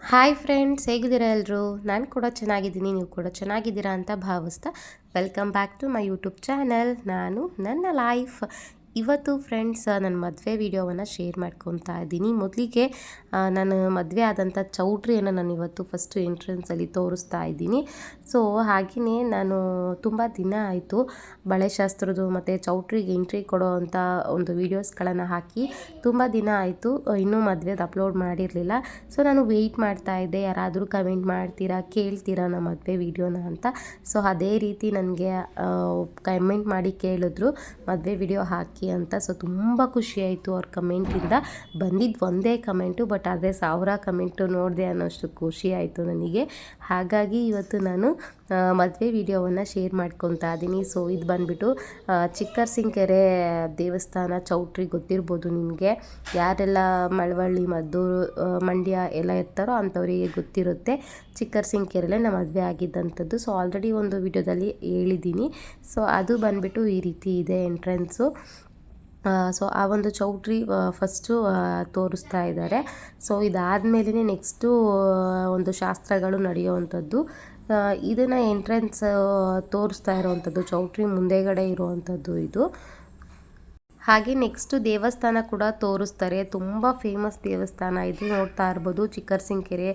Hi friends ಹೇಗಿದ್ದೀರಾ ಎಲ್ಲರೂ ನಾನು ಕೂಡ ಚೆನ್ನಾಗಿದ್ದೀನಿ, ನೀವು ಕೂಡ ಚೆನ್ನಾಗಿದ್ದೀರಾ ಅಂತ ಭಾವಿಸ್ತಾ welcome back to my YouTube channel ನಾನು ನನ್ನ ಲೈಫ್ ಇವತ್ತು ಫ್ರೆಂಡ್ಸ್ ನನ್ನ ಮದುವೆ ವಿಡಿಯೋವನ್ನು ಶೇರ್ ಮಾಡ್ಕೊತಾ ಇದ್ದೀನಿ. ಮೊದಲಿಗೆ ನಾನು ಮದುವೆ ಆದಂಥ ಚೌಟ್ರಿಯನ್ನು ನಾನು ಇವತ್ತು ಫಸ್ಟು ಎಂಟ್ರೆನ್ಸಲ್ಲಿ ತೋರಿಸ್ತಾ ಇದ್ದೀನಿ. ಸೊ ಹಾಗೆಯೇ ನಾನು ತುಂಬ ದಿನ ಆಯಿತು ಬಳೆಶಾಸ್ತ್ರದ್ದು ಮತ್ತು ಚೌಟ್ರಿಗೆ ಎಂಟ್ರಿ ಕೊಡೋ ಅಂಥ ಒಂದು ವೀಡಿಯೋಸ್ಗಳನ್ನು ಹಾಕಿ ತುಂಬ ದಿನ ಆಯಿತು ಇನ್ನೂ ಮದುವೆದು ಅಪ್ಲೋಡ್ ಮಾಡಿರಲಿಲ್ಲ. ಸೊ ನಾನು ವೆಯ್ಟ್ ಮಾಡ್ತಾ ಇದ್ದೆ. ಯಾರಾದರೂ ಕಮೆಂಟ್ ಮಾಡ್ತೀರಾ, ಕೇಳ್ತೀರಾ ನಮ್ಮ ಮದುವೆ ವೀಡಿಯೋನ ಅಂತ. ಸೊ ಅದೇ ರೀತಿ ನನಗೆ ಕಮೆಂಟ್ ಮಾಡಿ ಕೇಳಿದ್ರು, ಮದುವೆ ವಿಡಿಯೋ ಹಾಕಿ. ಅಂತ. ಸೊ ತುಂಬ ಖುಷಿಯಾಯಿತು ಅವ್ರ ಕಮೆಂಟಿಂದ ಬಂದಿದ್ದು ಒಂದೇ ಕಮೆಂಟು ಬಟ್ ಆದರೆ ಸಾವಿರ ಕಮೆಂಟು ನೋಡಿದೆ ಅನ್ನೋಷ್ಟು ಖುಷಿ ಆಯಿತು ನನಗೆ. ಹಾಗಾಗಿ ಇವತ್ತು ನಾನು ಮದುವೆ ವಿಡಿಯೋವನ್ನು ಶೇರ್ ಮಾಡ್ಕೊತಾ ಇದ್ದೀನಿ ಸೊ ಇದು ಬಂದುಬಿಟ್ಟು ಚಿಕ್ಕರ್ಸಿಂಕೆರೆ ದೇವಸ್ಥಾನ ಚೌಟ್ರಿ ಗೊತ್ತಿರ್ಬೋದು ನಿಮಗೆ. ಯಾರೆಲ್ಲ ಮಳವಳ್ಳಿ, ಮದ್ದೂರು ಮಂಡ್ಯ ಎಲ್ಲ ಇರ್ತಾರೋ ಅಂಥವರಿಗೆ ಗೊತ್ತಿರುತ್ತೆ. ಚಿಕ್ಕರ್ಸಿಂಕೆರೆಲ್ಲೇ ನಮ್ಮ ಮದುವೆ ಆಗಿದ್ದಂಥದ್ದು. ಸೊ ಆಲ್ರೆಡಿ ಒಂದು ವಿಡಿಯೋದಲ್ಲಿ ಹೇಳಿದ್ದೀನಿ ಸೊ ಅದು ಬಂದುಬಿಟ್ಟು ಈ ರೀತಿ ಇದೆ ಎಂಟ್ರೆನ್ಸು ಸೊ ಆ ಒಂದು ಚೌಟ್ರಿ ಫಸ್ಟು ತೋರಿಸ್ತಾ ಇದ್ದಾರೆ. ಸೊ ಇದಾದಮೇಲೇ ನೆಕ್ಸ್ಟು ಒಂದು ಶಾಸ್ತ್ರಗಳು ನಡೆಯುವಂಥದ್ದು. ಇದನ್ನು ಎಂಟ್ರೆನ್ಸ್ ತೋರಿಸ್ತಾ ಇರೋವಂಥದ್ದು, ಚೌಟ್ರಿ ಮುಂದೆಗಡೆ ಇರುವಂಥದ್ದು ಇದು. ಹಾಗೆ ನೆಕ್ಸ್ಟು ದೇವಸ್ಥಾನ ಕೂಡ ತೋರಿಸ್ತಾರೆ. ತುಂಬ ಫೇಮಸ್ ದೇವಸ್ಥಾನ. ಇದು ನೋಡ್ತಾ ಇರ್ಬೋದು, ಚಿಕ್ಕರ್ಸಿಂಕೆರೆ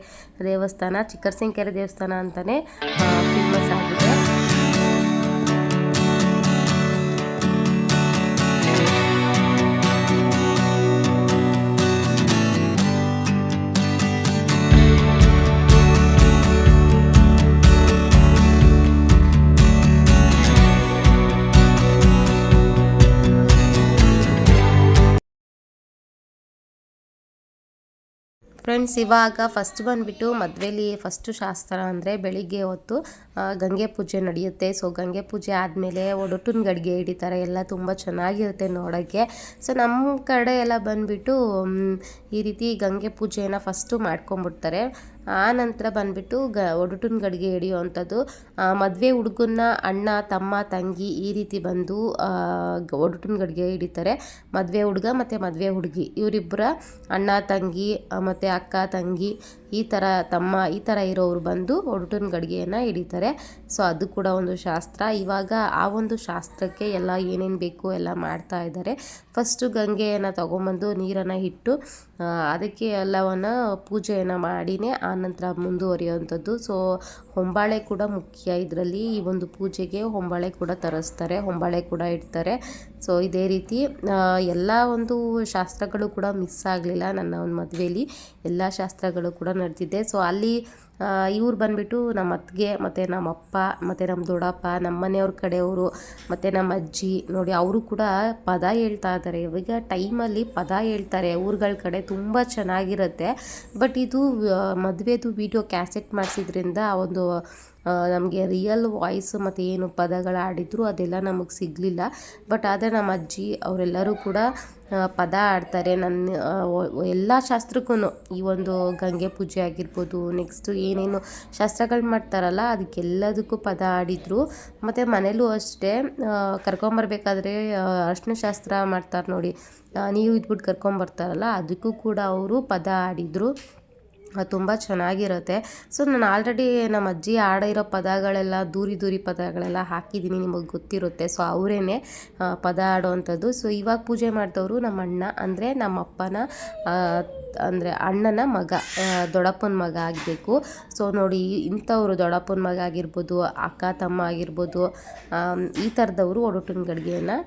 ದೇವಸ್ಥಾನ. ಚಿಕ್ಕರ್ಸಿಂಕೆರೆ ದೇವಸ್ಥಾನ ಅಂತಲೇ ಫೇಮಸ್ ಆಗಿದೆ. ಫ್ರೆಂಡ್ಸ್, ಇವಾಗ ಫಸ್ಟ್ ಬಂದುಬಿಟ್ಟು ಮದುವೆಲಿ ಫಸ್ಟು ಶಾಸ್ತ್ರ ಅಂದರೆ ಬೆಳಿಗ್ಗೆ ಹೊತ್ತು ಗಂಗೆ ಪೂಜೆ ನಡೆಯುತ್ತೆ. ಸೊ ಗಂಗೆ ಪೂಜೆ ಆದಮೇಲೆ ಒಡಟುನ ಗಡಿಗೆ ಹಿಡಿತಾರೆ. ಎಲ್ಲ ತುಂಬ ಚೆನ್ನಾಗಿರುತ್ತೆ ನೋಡೋಕ್ಕೆ. ಸೊ ನಮ್ಮ ಕಡೆ ಎಲ್ಲ ಬಂದುಬಿಟ್ಟು ಈ ರೀತಿ ಗಂಗೆ ಪೂಜೆಯನ್ನು ಫಸ್ಟು ಮಾಡ್ಕೊಂಬಿಡ್ತಾರೆ ಆ ನಂತರ ಬಂದುಬಿಟ್ಟು ಗ, ಒಡಟುನ ಗಡಿಗೆ ಹಿಡಿಯುವಂಥದ್ದು ಮದುವೆ ಹುಡುಗನ್ನ ಅಣ್ಣ, ತಮ್ಮ, ತಂಗಿ ಈ ರೀತಿ ಬಂದು ಒಡಟುನ ಗಡಿಗೆ ಹಿಡಿತಾರೆ. ಮದುವೆ ಹುಡುಗ ಮತ್ತು ಮದುವೆ ಹುಡುಗಿ. ಇವರಿಬ್ಬರ ಅಣ್ಣ, ತಂಗಿ ಮತ್ತು ಅಕ್ಕ, ತಂಗಿ ಈ ಥರ ತಮ್ಮ, ಈ ಥರ ಇರೋರು ಬಂದು ಒಡಟನ ಗಡಿಗೆಯನ್ನು ಹಿಡಿತಾರೆ. ಸೊ, ಅದು ಕೂಡ ಒಂದು ಶಾಸ್ತ್ರ. ಇವಾಗ ಆ ಒಂದು ಶಾಸ್ತ್ರಕ್ಕೆ ಎಲ್ಲ ಏನೇನು ಬೇಕು ಎಲ್ಲ ಮಾಡ್ತಾ ಇದ್ದಾರೆ. ಫಸ್ಟು ಗಂಗೆಯನ್ನು ತೊಗೊಂಬಂದು ನೀರನ್ನು ಇಟ್ಟು ಅದಕ್ಕೆ ಎಲ್ಲವನ್ನು ಪೂಜೆಯನ್ನು ಮಾಡಿನೇ ಆನಂತರ ಮುಂದುವರಿಯುವಂಥದ್ದು. ಸೊ, ಹೊಂಬಾಳೆ ಕೂಡ ಮುಖ್ಯ. ಇದರಲ್ಲಿ ಈ ಒಂದು ಪೂಜೆಗೆ ಹೊಂಬಾಳೆ ಕೂಡ ತರಿಸ್ತಾರೆ. ಹೊಂಬಾಳೆ ಕೂಡ ಇಡ್ತಾರೆ. ಸೊ ಇದೇ ರೀತಿ ಎಲ್ಲ ಒಂದು ಶಾಸ್ತ್ರಗಳು ಕೂಡ ಮಿಸ್ ಆಗಲಿಲ್ಲ ನನ್ನ ಒಂದು ಮದುವೆಯಲ್ಲಿ ಎಲ್ಲ ಶಾಸ್ತ್ರಗಳು ಕೂಡ ನಡೆದಿದೆ. ಸೊ ಅಲ್ಲಿ ಇವ್ರು ಬಂದುಬಿಟ್ಟು ನಮ್ಮ ಅತ್ತಿಗೆ, ಮತ್ತು ನಮ್ಮ ಅಪ್ಪ, ಮತ್ತು ನಮ್ಮ ದೊಡ್ಡಪ್ಪ, ನಮ್ಮ ಮನೆಯವ್ರ ಕಡೆಯವರು, ಮತ್ತು ನಮ್ಮ ಅಜ್ಜಿ, ನೋಡಿ ಅವರು ಕೂಡ ಪದ ಹೇಳ್ತಾ ಇದ್ದಾರೆ ಇವಾಗ ಟೈಮಲ್ಲಿ ಪದ ಹೇಳ್ತಾರೆ. ಊರುಗಳ ಕಡೆ ತುಂಬ ಚೆನ್ನಾಗಿರುತ್ತೆ. ಬಟ್ ಇದು ಮದುವೆದು ವಿಡಿಯೋ ಕ್ಯಾಸೆಟ್ ಮಾಡಿಸಿದ್ರಿಂದ ಒಂದು ನಮಗೆ ರಿಯಲ್ ವಾಯ್ಸ್ ಮತ್ತು ಏನು ಪದಗಳು ಆಡಿದ್ರು ಅದೆಲ್ಲ ನಮಗೆ ಸಿಗಲಿಲ್ಲ. ಬಟ್ ಆದರೆ ನಮ್ಮ ಅಜ್ಜಿ ಅವರೆಲ್ಲರೂ ಕೂಡ ಪದ ಆಡ್ತಾರೆ. ನನ್ನ ಎಲ್ಲ ಶಾಸ್ತ್ರಕ್ಕೂ ಈ ಒಂದು ಗಂಗೆ ಪೂಜೆ ಆಗಿರ್ಬೋದು ನೆಕ್ಸ್ಟು ಏನೇನು ಶಾಸ್ತ್ರಗಳು ಮಾಡ್ತಾರಲ್ಲ, ಅದಕ್ಕೆಲ್ಲದಕ್ಕೂ ಪದ ಆಡಿದರು. ಮತ್ತು ಮನೇಲೂ ಅಷ್ಟೇ ಕರ್ಕೊಂಬರ್ಬೇಕಾದ್ರೆ ಅರ್ಶಿನ ಶಾಸ್ತ್ರ ಮಾಡ್ತಾರೆ ನೋಡಿ. ನೀವು ಇದ್ಬಿಟ್ಟು ಕರ್ಕೊಂಬರ್ತಾರಲ್ಲ, ಅದಕ್ಕೂ ಕೂಡ ಅವರು ಪದ ಆಡಿದರು. ತುಂಬ ಚೆನ್ನಾಗಿರುತ್ತೆ. ಸೊ ನಾನು ಆಲ್ರೆಡಿ ನಮ್ಮ ಅಜ್ಜಿ ಆಡಿರೋ ಪದಗಳೆಲ್ಲ, ದೂರಿ ದೂರಿ ಪದಗಳೆಲ್ಲ ಹಾಕಿದ್ದೀನಿ, ನಿಮಗೆ ಗೊತ್ತಿರುತ್ತೆ. ಸೊ ಅವರೇ ಪದ ಆಡೋವಂಥದ್ದು ಸೊ ಇವಾಗ ಪೂಜೆ ಮಾಡಿದವರು ನಮ್ಮ ಅಣ್ಣ ಅಂದರೆ ನಮ್ಮ ಅಪ್ಪನ ಅಂದರೆ ಅಣ್ಣನ ಮಗ ದೊಡ್ಡಪ್ಪನ ಮಗ ಆಗಬೇಕು. ಸೊ ನೋಡಿ, ಇಂಥವ್ರು ದೊಡ್ಡಪ್ಪನ ಮಗ ಆಗಿರ್ಬೋದು, ಅಕ್ಕ, ತಮ್ಮ ಆಗಿರ್ಬೋದು ಈ ಥರದವರು ಒಡಟುನ ಗಡಿಗೆಯನ್ನು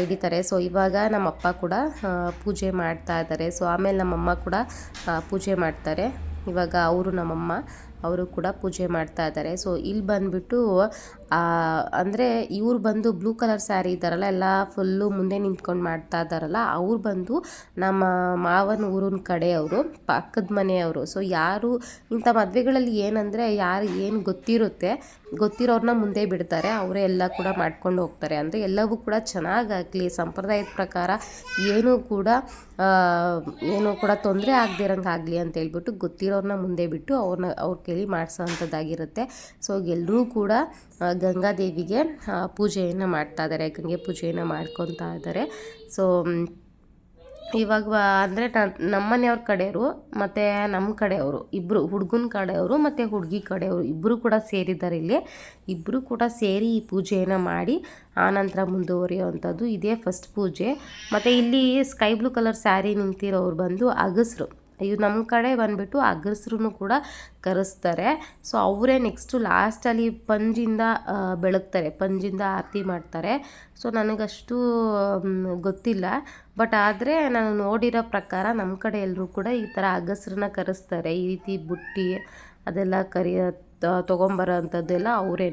ಹಿಡಿತಾರೆ. ಸೊ ಇವಾಗ ನಮ್ಮ ಅಪ್ಪ ಕೂಡ ಪೂಜೆ ಮಾಡ್ತಾ ಇದ್ದಾರೆ. ಸೊ ಆಮೇಲೆ ನಮ್ಮಮ್ಮ ಕೂಡ ಪೂಜೆ ಮಾಡ್ತಾರೆ. ಇವಾಗ ಅವರು ನಮ್ಮಮ್ಮ ಅವರು ಕೂಡ ಪೂಜೆ ಮಾಡ್ತಾ ಇದ್ದಾರೆ. ಸೊ ಇಲ್ಲಿ ಬಂದುಬಿಟ್ಟು ಅಂದರೆ ಇವ್ರು ಬಂದು ಬ್ಲೂ ಕಲರ್ ಸ್ಯಾರಿ ಇದ್ದಾರಲ್ಲ, ಎಲ್ಲ ಫುಲ್ಲು ಮುಂದೆ ನಿಂತ್ಕೊಂಡು ಮಾಡ್ತಾ ಇದ್ದಾರಲ್ಲ, ಅವ್ರು ಬಂದು ನಮ್ಮ ಮಾವನ ಊರಿನ ಕಡೆಯವರು ಪಕ್ಕದ ಮನೆಯವರು ಸೊ ಯಾರು, ಇಂಥ ಮದುವೆಗಳಲ್ಲಿ ಏನಂದರೆ ಯಾರು ಏನು ಗೊತ್ತಿರುತ್ತೆ ಗೊತ್ತಿರೋರನ್ನ ಮುಂದೆ ಬಿಡ್ತಾರೆ, ಅವರೇ ಎಲ್ಲ ಕೂಡ ಮಾಡ್ಕೊಂಡು ಹೋಗ್ತಾರೆ. ಅಂದರೆ ಎಲ್ಲವೂ ಕೂಡ ಚೆನ್ನಾಗಾಗಲಿ ಸಂಪ್ರದಾಯದ ಪ್ರಕಾರ ಏನೂ ಕೂಡ ಏನೂ ಕೂಡ ತೊಂದರೆ ಆಗದಿರಂಗೆ ಆಗಲಿ ಅಂತ ಹೇಳ್ಬಿಟ್ಟು ಗೊತ್ತಿರೋರನ್ನ ಮುಂದೆ ಬಿಟ್ಟು ಅವ್ರನ್ನ ಅವ್ರ ಕೇಳಿ ಮಾಡಿಸೋ ಅಂಥದ್ದಾಗಿರುತ್ತೆ. ಸೊ ಎಲ್ಲರೂ ಕೂಡ ಗಂಗಾದೇವಿಗೆ ಪೂಜೆಯನ್ನು ಮಾಡ್ತಾ ಇದ್ದಾರೆ ಗಂಗೆ ಪೂಜೆಯನ್ನು ಮಾಡ್ಕೊತಾ ಇದ್ದಾರೆ ಸೊ ಇವಾಗ ಅಂದರೆ ನಮ್ಮ ಮನೆಯವ್ರ ಕಡೆಯವರು ಮತ್ತು ನಮ್ಮ ಕಡೆಯವರು ಇಬ್ಬರು ಹುಡುಗನ ಕಡೆಯವರು ಮತ್ತು ಹುಡುಗಿ ಕಡೆಯವರು ಇಬ್ಬರು ಕೂಡ ಸೇರಿದ್ದಾರೆ ಇಲ್ಲಿ. ಇಬ್ಬರು ಕೂಡ ಸೇರಿ ಈ ಪೂಜೆಯನ್ನು ಮಾಡಿ ಆನಂತರ ಮುಂದುವರಿಯುವಂಥದ್ದು. ಇದೇ ಫಸ್ಟ್ ಪೂಜೆ. ಮತ್ತು ಇಲ್ಲಿ ಸ್ಕೈ ಬ್ಲೂ ಕಲರ್ ಸ್ಯಾರಿ ನಿಂತಿರೋರು ಬಂದು ಅಗಸರು. ಇವು ನಮ್ಮ ಕಡೆ ಬಂದುಬಿಟ್ಟು ಅಗ್ರಸ್ರೂ ಕೂಡ ಕರೆಸ್ತಾರೆ. ಸೊ ಅವರೇ ನೆಕ್ಸ್ಟು ಲಾಸ್ಟಲ್ಲಿ ಪಂಜಿಂದ ಬೆಳಗ್ತಾರೆ. ಪಂಜಿಂದ ಆರತಿ ಮಾಡ್ತಾರೆ. ಸೊ ನನಗಷ್ಟು ಗೊತ್ತಿಲ್ಲ. ಬಟ್ ಆದರೆ ನಾನು ನೋಡಿರೋ ಪ್ರಕಾರ ನಮ್ಮ ಕಡೆ ಎಲ್ಲರೂ ಕೂಡ ಈ ಥರ ಅಗಸ್ರನ್ನ ಕರೆಸ್ತಾರೆ. ಈ ರೀತಿ ಬುಟ್ಟಿ ಅದೆಲ್ಲ ಕರಿಯ ತೊಗೊಂಬರೋ ಅಂಥದ್ದೆಲ್ಲ ಅವರೇ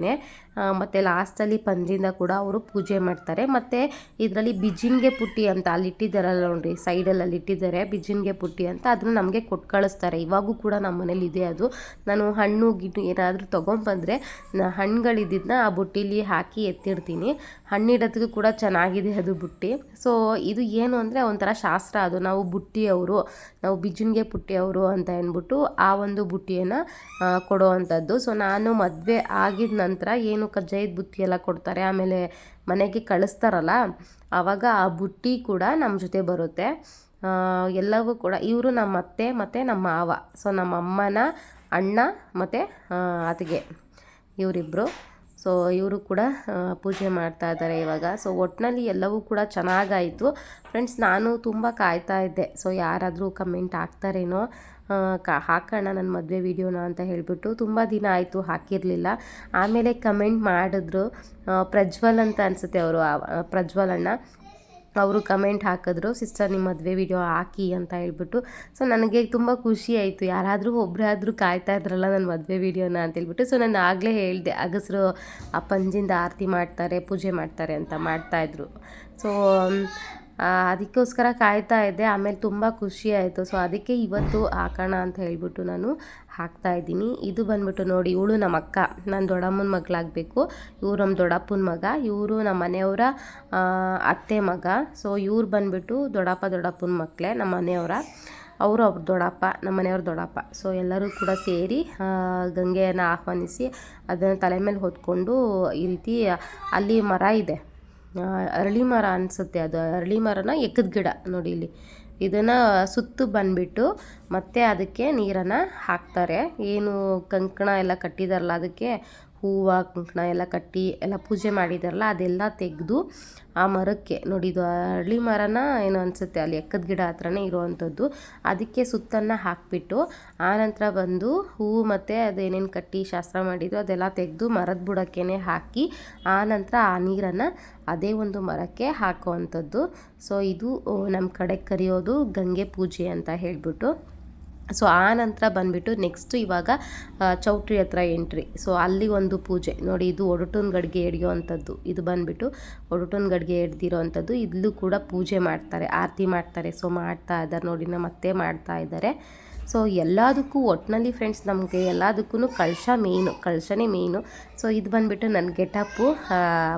ಮತ್ತು ಲಾಸ್ಟಲ್ಲಿ ಪಂಜಿಂದ ಕೂಡ ಅವರು ಪೂಜೆ ಮಾಡ್ತಾರೆ. ಮತ್ತು ಇದರಲ್ಲಿ ಬಿಜಿನ್ಗೆ ಪುಟ್ಟಿ ಅಂತ ಅಲ್ಲಿ ಇಟ್ಟಿದ್ದಾರಲ್ಲ ನೋಡಿರಿ ಸೈಡಲ್ಲಿ ಅಲ್ಲಿ ಇಟ್ಟಿದ್ದಾರೆ ಬಿಜಿನ್ಗೆ ಪುಟ್ಟಿ ಅಂತ. ಅದನ್ನು ನಮಗೆ ಕೊಟ್ಟು ಕಳಿಸ್ತಾರೆ. ಇವಾಗೂ ಕೂಡ ನಮ್ಮ ಮನೇಲಿ ಇದೆ ಅದು. ನಾನು ಹಣ್ಣು ಗಿಣ್ಣು ಏನಾದರೂ ತೊಗೊಂಬಂದರೆ ಹಣ್ಣುಗಳಿದ್ದನ್ನ ಆ ಬುಟ್ಟಿಲಿ ಹಾಕಿ ಎತ್ತಿಡ್ತೀನಿ. ಹಣ್ಣಿಡೋದಕ್ಕೂ ಕೂಡ ಚೆನ್ನಾಗಿದೆ ಅದು ಬುಟ್ಟಿ. ಸೊ ಇದು ಏನು ಅಂದರೆ ಒಂಥರ ಶಾಸ್ತ್ರ ಅದು. ನಾವು ಬುಟ್ಟಿಯವರು, ನಾವು ಬಿಜಿನ್ಗೆ ಪುಟ್ಟಿಯವರು ಅಂತ ಅಂದ್ಬಿಟ್ಟು ಆ ಒಂದು ಬುಟ್ಟಿಯನ್ನು ಕೊಡೋ ಅಂಥದ್ದು ಸೊ ನಾನು ಮದುವೆ ಆಗಿದ ನಂತರ ಏನು ಕಜ್ಜಾಯದ ಬುತ್ತಿ ಎಲ್ಲ ಕೊಡ್ತಾರೆ, ಆಮೇಲೆ ಮನೆಗೆ ಕಳಿಸ್ತಾರಲ್ಲ ಆವಾಗ ಆ ಬುಟ್ಟಿ ಕೂಡ ನಮ್ಮ ಜೊತೆ ಬರುತ್ತೆ. ಎಲ್ಲವೂ ಕೂಡ ಇವರು ನಮ್ಮ ಅತ್ತೆ ಮತ್ತು ನಮ್ಮ ಮಾವ, ಸೊ ನಮ್ಮ ಅಮ್ಮನ, ಅಣ್ಣ ಮತ್ತು ಅತ್ತಿಗೆ ಇವರಿಬ್ಬರು ಸೊ ಇವರು ಕೂಡ ಪೂಜೆ ಮಾಡ್ತಾ ಇದ್ದಾರೆ ಇವಾಗ. ಸೊ ಒಟ್ಟಿನಲ್ಲಿ ಎಲ್ಲವೂ ಕೂಡ ಚೆನ್ನಾಗಾಯಿತು. ಫ್ರೆಂಡ್ಸ್ ನಾನು ತುಂಬ ಕಾಯ್ತಾ ಇದ್ದೆ. ಸೊ ಯಾರಾದರೂ ಕಮೆಂಟ್ ಹಾಕ್ತಾರೇನೋ ಕ, ಹಾಕೋಣ ನನ್ನ ಮದುವೆ ವೀಡಿಯೋನ ಅಂತ ಹೇಳಿಬಿಟ್ಟು ತುಂಬ ದಿನ ಆಯಿತು ಹಾಕಿರಲಿಲ್ಲ. ಆಮೇಲೆ ಕಮೆಂಟ್ ಮಾಡಿದ್ರು ಪ್ರಜ್ವಲ್ ಅಂತ ಅನಿಸುತ್ತೆ ಅವರು ಪ್ರಜ್ವಲ್ ಅಣ್ಣ. ಅವರು ಕಮೆಂಟ್ ಹಾಕಿದ್ರು ಸಿಸ್ಟರ್ ನಿಮ್ಮ ಮದುವೆ ವಿಡಿಯೋ ಹಾಕಿ ಅಂತ ಹೇಳ್ಬಿಟ್ಟು. ಸೊ ನನಗೆ ತುಂಬ ಖುಷಿ ಆಯಿತು. ಯಾರಾದರೂ ಒಬ್ಬರಾದರೂ ಕಾಯ್ತಾ ಇದ್ರಲ್ಲ ನನ್ನ ಮದುವೆ ವಿಡಿಯೋನ ಅಂತ ಹೇಳ್ಬಿಟ್ಟು. ಸೊ ನಾನು ಆಗಲೇ ಹೇಳಿದೆ, ಅಗಸರು ಆ ಪಂಜಿಂದ ಆರತಿ ಮಾಡ್ತಾರೆ, ಪೂಜೆ ಮಾಡ್ತಾರೆ ಅಂತ ಮಾಡ್ತಾಯಿದ್ರು ಸೊ ಅದಕ್ಕೋಸ್ಕರ ಕಾಯ್ತಾ ಇದ್ದೆ. ಆಮೇಲೆ ತುಂಬ ಖುಷಿ ಆಯಿತು. ಸೊ ಅದಕ್ಕೆ ಇವತ್ತು ಹಾಕೋಣ ಅಂತ ಹೇಳಿಬಿಟ್ಟು ನಾನು ಹಾಕ್ತಾ ಇದ್ದೀನಿ. ಇದು ಬಂದ್ಬಿಟ್ಟು ನೋಡಿ, ಇವಳು ನಮ್ಮ ಅಕ್ಕ. ನನ್ನ ದೊಡ್ಡಮ್ಮನ ಮಗಳಾಗಬೇಕು. ಇವರು ನಮ್ಮ ದೊಡ್ಡಪ್ಪನ ಮಗ. ಇವರು ನಮ್ಮ ಮನೆಯವರ ಅತ್ತೆ ಮಗ. ಸೊ ಇವ್ರು ಬಂದ್ಬಿಟ್ಟು ದೊಡ್ಡಪ್ಪ ದೊಡ್ಡಪ್ಪನ ಮಕ್ಕಳೇ ನಮ್ಮ ಮನೆಯವರ. ಅವರು ಅವ್ರ ದೊಡ್ಡಪ್ಪ, ನಮ್ಮ ಮನೆಯವ್ರ ದೊಡ್ಡಪ್ಪ. ಸೊ ಎಲ್ಲರೂ ಕೂಡ ಸೇರಿ ಗಂಗೆಯನ್ನು ಆಹ್ವಾನಿಸಿ ಅದನ್ನು ತಲೆ ಮೇಲೆ ಹೊತ್ಕೊಂಡು ಈ ರೀತಿ ಅಲ್ಲಿ ಮರ ಇದೆ. ಅರಳಿ ಮರ ಅನಿಸುತ್ತೆ ಅದು. ಅರಳಿ ಮರನ ಎಕ್ಕದ ಗಿಡ ನೋಡಿ ಇಲ್ಲಿ. ಇದನ್ನು ಸುತ್ತು ಬಂದುಬಿಟ್ಟು ಮತ್ತೆ ಅದಕ್ಕೆ ನೀರನ್ನು ಹಾಕ್ತಾರೆ. ಏನು ಕಂಕಣ ಎಲ್ಲ ಕಟ್ಟಿದಾರಲ್ಲ ಅದಕ್ಕೆ ಹೂವು ಕುಂಕಣ ಎಲ್ಲ ಕಟ್ಟಿ ಎಲ್ಲ ಪೂಜೆ ಮಾಡಿದಾರಲ್ಲ, ಅದೆಲ್ಲ ತೆಗೆದು ಆ ಮರಕ್ಕೆ ನೋಡಿ ಇದು ಅರಳಿ ಮರನ ಏನು ಅನಿಸುತ್ತೆ, ಅಲ್ಲಿ ಎಕ್ಕದ ಗಿಡ ಹತ್ರನೇ ಇರುವಂಥದ್ದು. ಅದಕ್ಕೆ ಸುತ್ತನ್ನು ಹಾಕಿಬಿಟ್ಟು ಆನಂತರ ಬಂದು ಹೂವು ಮತ್ತು ಅದೇನೇನು ಕಟ್ಟಿ ಶಾಸ್ತ್ರ ಮಾಡಿದ್ರು ಅದೆಲ್ಲ ತೆಗೆದು ಮರದ ಬುಡಕ್ಕೇ ಹಾಕಿ ಆನಂತರ ಆ ನೀರನ್ನು ಅದೇ ಒಂದು ಮರಕ್ಕೆ ಹಾಕುವಂಥದ್ದು. ಸೊ ಇದು ನಮ್ಮ ಕಡೆ ಕರೆಯೋದು ಗಂಗೆ ಪೂಜೆ ಅಂತ ಹೇಳಿಬಿಟ್ಟು. ಸೊ ಆ ನಂತರ ಬಂದುಬಿಟ್ಟು ನೆಕ್ಸ್ಟ್ ಇವಾಗ ಚೌಟ್ರಿ ಹತ್ರ ಎಂಟ್ರಿ ಸೊ ಅಲ್ಲಿ ಒಂದು ಪೂಜೆ. ನೋಡಿ, ಇದು ಒಡಟೂನ್ ಗಡಿಗೆ ಹಿಡಿಯೋ ಅಂಥದ್ದು ಇದು ಬಂದುಬಿಟ್ಟು ಒಡಟೂನ್ ಗಡಿಗೆ ಹಿಡ್ದಿರೋ ಅಂಥದ್ದು ಇಲ್ಲೂ ಕೂಡ ಪೂಜೆ ಮಾಡ್ತಾರೆ, ಆರತಿ ಮಾಡ್ತಾರೆ. ಸೊ ಮಾಡ್ತಾ ಇದ್ದಾರೆ. ನೋಡಿ ನಮ್ಮ ಮತ್ತೆ ಮಾಡ್ತಾ ಇದ್ದಾರೆ. ಸೊ ಎಲ್ಲದಕ್ಕೂ ಒಟ್ಟಿನಲ್ಲಿ ಫ್ರೆಂಡ್ಸ್ ನಮಗೆ ಎಲ್ಲದಕ್ಕೂ ಕಳಶ ಮೇಯ್ನು ಕಳಶನೇ ಮೇಯ್ನು ಸೊ ಇದು ಬಂದುಬಿಟ್ಟು ನನ್ನ ಗೆಟಪ್ಪು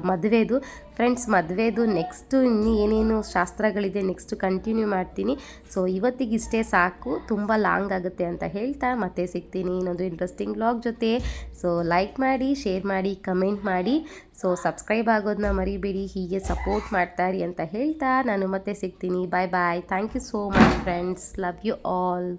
ಮದುವೆದು ಫ್ರೆಂಡ್ಸ್, ಮದುವೆದು ನೆಕ್ಸ್ಟು ಇನ್ನು ಏನೇನು ಶಾಸ್ತ್ರಗಳಿದೆ ನೆಕ್ಸ್ಟು ಕಂಟಿನ್ಯೂ ಮಾಡ್ತೀನಿ. ಸೊ ಇವತ್ತಿಗೆ ಇಷ್ಟೇ ಸಾಕು. ತುಂಬ ಲಾಂಗ್ ಆಗುತ್ತೆ ಅಂತ ಹೇಳ್ತಾ ಮತ್ತೆ ಸಿಗ್ತೀನಿ ಇನ್ನೊಂದು ಇಂಟ್ರೆಸ್ಟಿಂಗ್ ಬ್ಲಾಗ್ ಜೊತೆ. ಸೊ ಲೈಕ್ ಮಾಡಿ ಶೇರ್ ಮಾಡಿ ಕಮೆಂಟ್ ಮಾಡಿ. ಸೊ ಸಬ್ಸ್ಕ್ರೈಬ್ ಆಗೋದನ್ನ ಮರಿಬೇಡಿ, ಹೀಗೆ ಸಪೋರ್ಟ್ ಮಾಡ್ತಾರಿ ಅಂತ ಹೇಳ್ತಾ ನಾನು ಮತ್ತೆ ಸಿಗ್ತೀನಿ. Bye bye thank you so much friends love you all